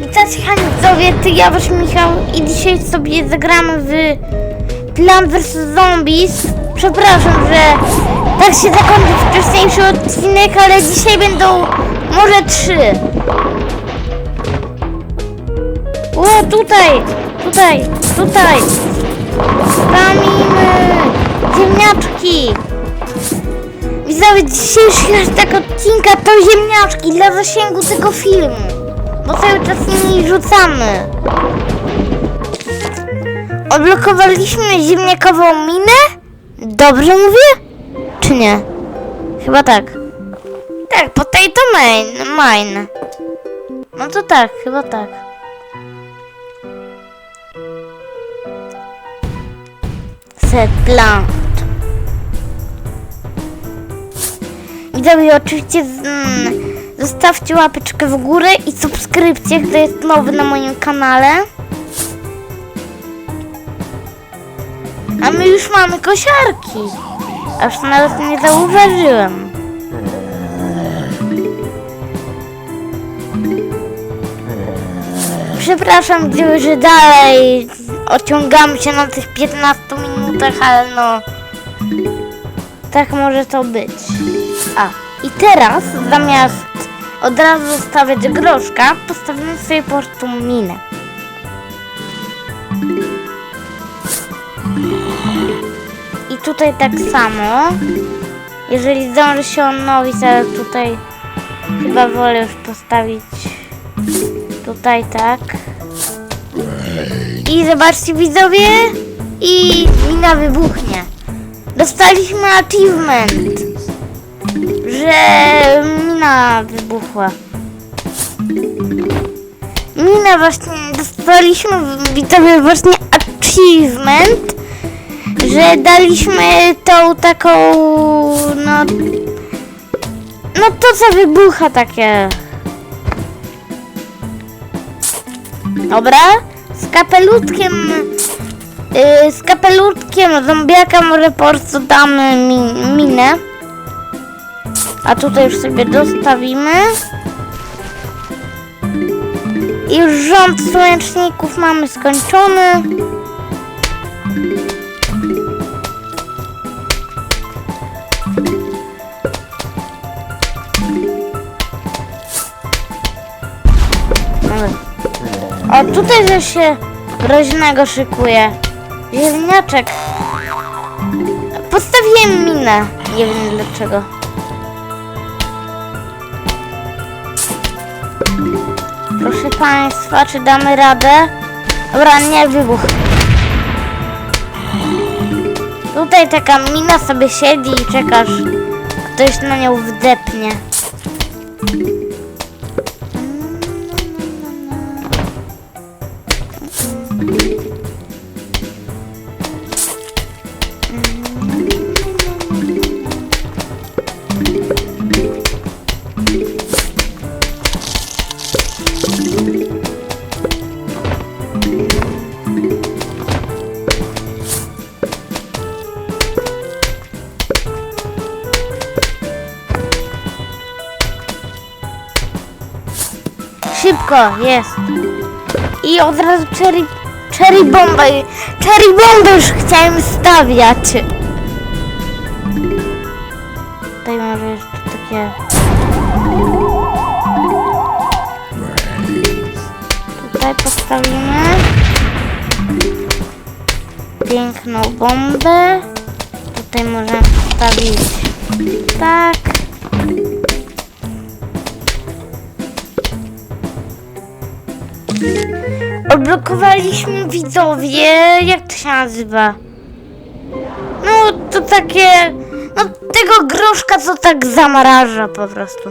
Witajcie widzowie, ty ja wasz Michał i dzisiaj sobie zagramy w Plan vs Zombies. Przepraszam, że tak się zakończył wcześniejszy odcinek, ale dzisiaj będą może trzy. O, tutaj, tutaj, tutaj. Spamimy ziemniaczki. Widzowie, dzisiejszy hashtag odcinka to ziemniaczki dla zasięgu tego filmu. Bo cały czas nimi rzucamy. Odblokowaliśmy ziemniakową minę? Dobrze mówię? Czy nie? Chyba tak. Tak, potato main, mine. No to tak, chyba tak. Set plant. Widzowie, oczywiście z, mm, zostawcie łapeczkę w górę i subskrypcję, kto jest nowy na moim kanale. A my już mamy kosiarki. Aż nawet nie zauważyłem. Przepraszam, że dalej ociągamy się na tych 15 minutach, ale no... Tak może to być. A, i teraz zamiast od razu stawiać groszka, postawimy sobie po prostu minę. I tutaj tak samo. Jeżeli zdąży się on nowić, ale tutaj chyba wolę już postawić tutaj tak. I zobaczcie widzowie i mina wybuchnie. Dostaliśmy achievement, że mina wybuchła. Mina właśnie, dostaliśmy widzowie właśnie achievement, że daliśmy tą taką, no, no to co wybucha takie. Dobra, z kapelutkiem Yy, z kapelutkiem zombiaka może po prostu damy mi, minę. A tutaj już sobie dostawimy. I już rząd słoneczników mamy skończony. O, tutaj że się groźnego szykuje. Zielniaczek. Postawiłem minę. Nie wiem dlaczego. Proszę Państwa, czy damy radę? Dobra, nie wybuch. Tutaj taka mina sobie siedzi i czekasz. Ktoś na nią wdepnie. Szybko, jest. I od razu cherry, cherry bomba. Cherry bombę już chciałem stawiać. Tutaj może jeszcze takie... Tutaj postawimy. Piękną bombę. Tutaj możemy postawić tak. Odblokowaliśmy widzowie, jak to się nazywa? No to takie, no tego groszka co tak zamraża po prostu.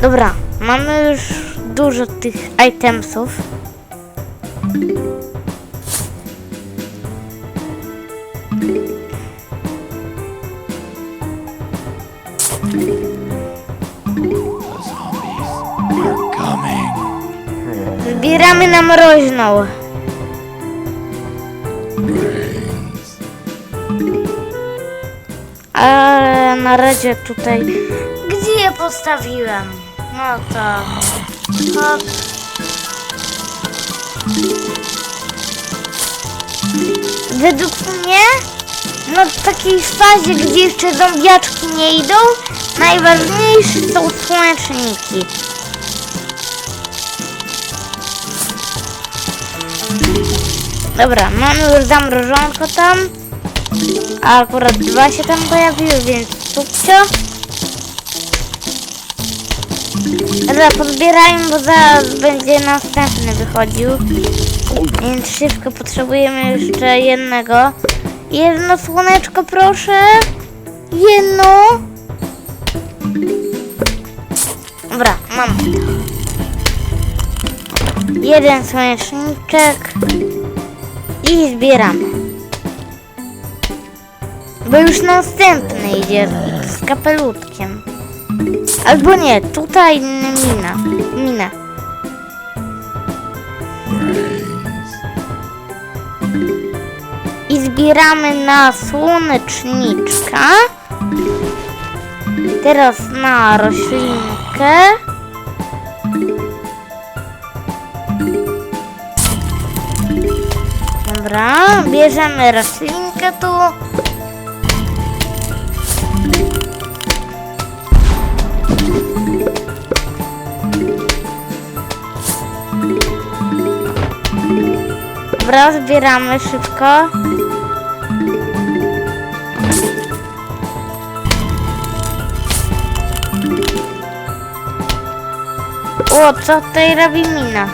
Dobra, mamy już dużo tych itemsów. Coming. Zbieramy na mroźną. Ale na razie tutaj... Gdzie je postawiłem? No to... Hop. Według mnie, no w takiej fazie, gdzie jeszcze zombiaczki nie idą, najważniejsze są słoneczniki. Dobra, mamy już zamrożonko tam. A akurat dwa się tam pojawiły, więc subcio. Dobra, podbierajmy, bo zaraz będzie następny wychodził. Więc szybko potrzebujemy jeszcze jednego. Jedno słoneczko, proszę. Jedno. Dobra, mam. Jeden słoneczniczek. I zbieramy. Bo już następny idzie z kapelutkiem. Albo nie, tutaj mina. Mina. Zbieramy na słoneczniczka. Teraz na roślinkę. Dobra, bierzemy roślinkę tu. Dobra, zbieramy szybko. O, co tutaj robi mina?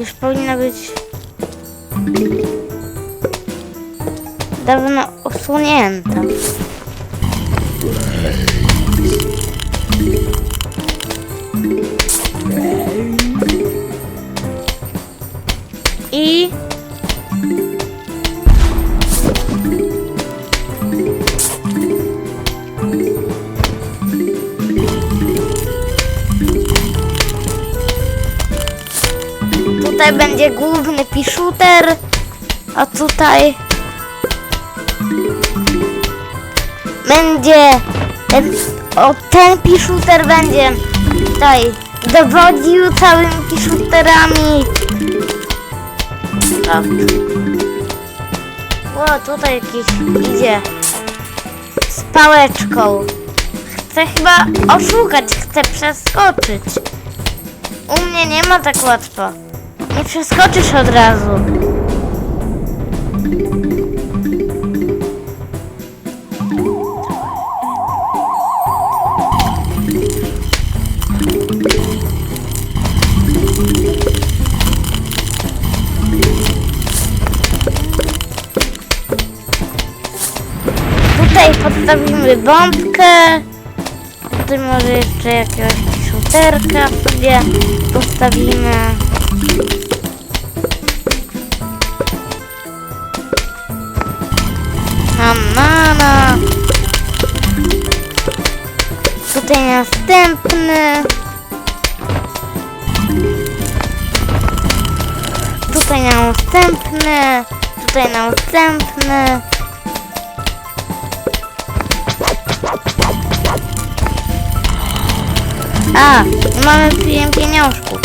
Już powinna być dawno usunięta. I tutaj będzie główny piszuter, a tutaj będzie ten, o, ten piszuter będzie tutaj dowodził całymi piszuterami. Tak. O, tutaj jakiś idzie z pałeczką. Chce chyba oszukać, chce przeskoczyć. U mnie nie ma tak łatwo. Nie przeskoczysz od razu. Tutaj podstawimy bombkę. Tutaj może jeszcze jakiegoś shooterka sobie postawimy. Na, na, na. Tutaj następny. Tutaj następny. Tutaj następny. A, mamy pie- pieniążków.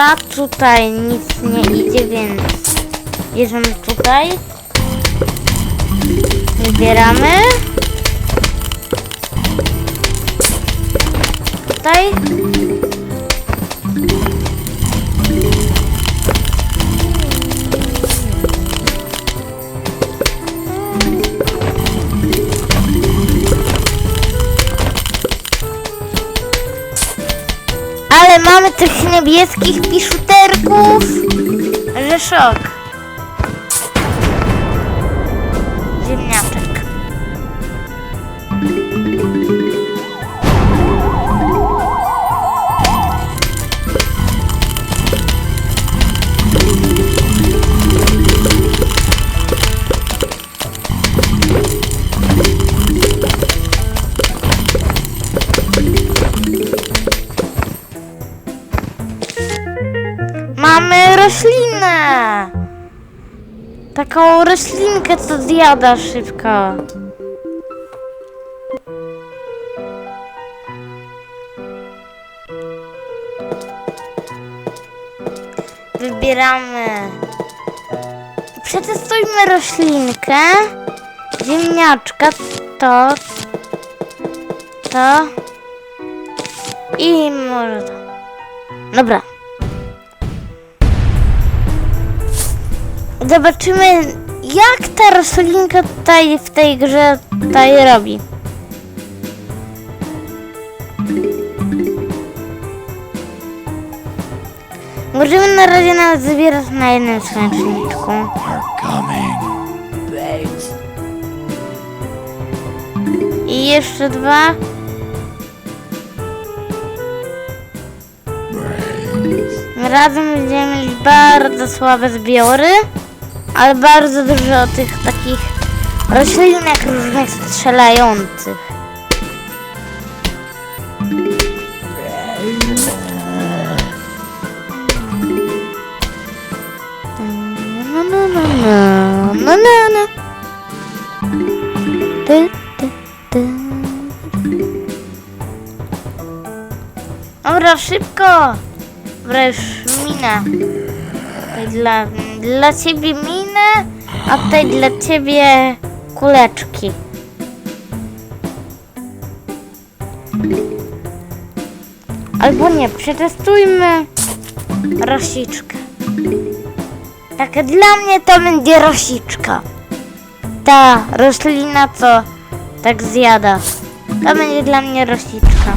Dobra, tutaj nic nie idzie, więc bierzemy tutaj. Wybieramy. Tutaj. Mamy tych niebieskich piszuterków, że szok. Taką roślinkę, co zjada szybko. Wybieramy. Przetestujmy roślinkę. Ziemniaczka, to, to i może to. Dobra. Zobaczymy, jak ta roślinka tutaj w tej grze tutaj robi. Możemy na razie nawet zbierać na jednym słoneczniczku. I jeszcze dwa. Razem będziemy mieli bardzo słabe zbiory, ale bardzo dużo tych takich roślinek różnych strzelających. No, no, no, no, no, no, no. Ty, ty. Dobra, szybko! Minę. Tutaj dla, dla ciebie minę, a tutaj dla ciebie kuleczki. Albo nie, przetestujmy rosiczkę. Tak, dla mnie to będzie rosiczka. Ta roślina, co tak zjada. To będzie dla mnie rosiczka.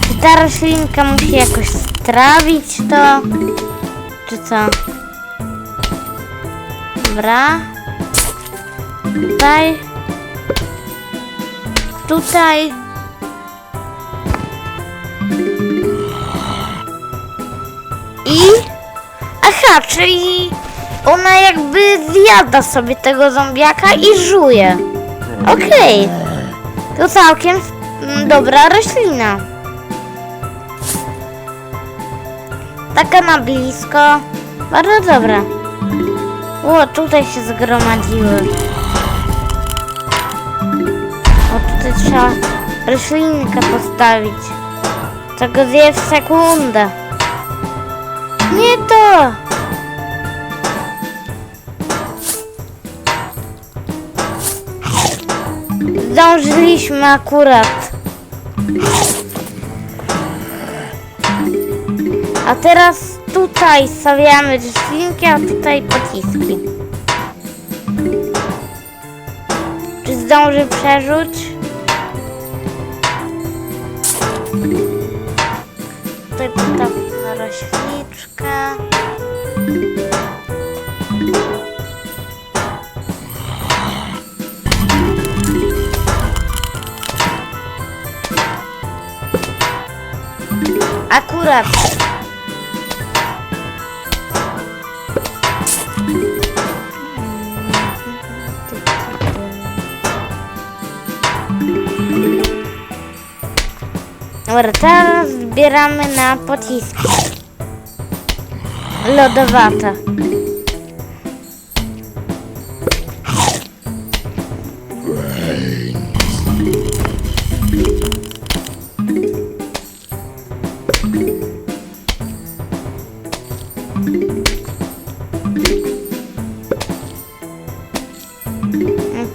Czy ta roślinka musi jakoś strawić to? Czy co? Dobra. Tutaj. Tutaj. I? Aha, czyli ona jakby zjada sobie tego zombiaka i żuje. Okej. To całkiem mm, dobra roślina. Taka na blisko. Bardzo dobra. O, tutaj się zgromadziły. O, tutaj trzeba roślinkę postawić. To go zje w sekundę. Nie to! Zdążyliśmy akurat. A teraz tutaj stawiamy roślinki, a tutaj pociski. Czy zdąży przerzuć? Tutaj postawimy rośliczkę. Akurat. Dobra, teraz zbieramy na pociski. Lodowate.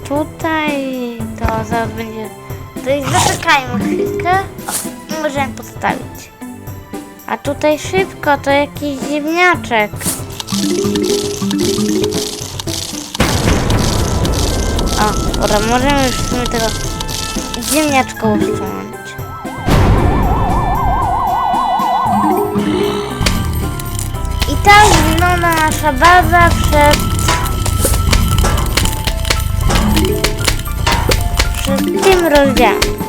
Tutaj to zaraz będzie. To zaczekajmy chwilkę możemy podstawić. A tutaj szybko to jakiś ziemniaczek. O, dobra, możemy już w sumie tego ziemniaczka usunąć. I tak wygląda nasza baza przed przed tym rozdziałem.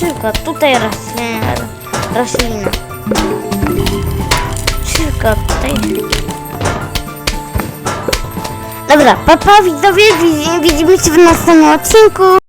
Szybko, tutaj roślina, roślina. Szybko, tutaj. Dobra, papa widzowie, widzimy się w następnym odcinku.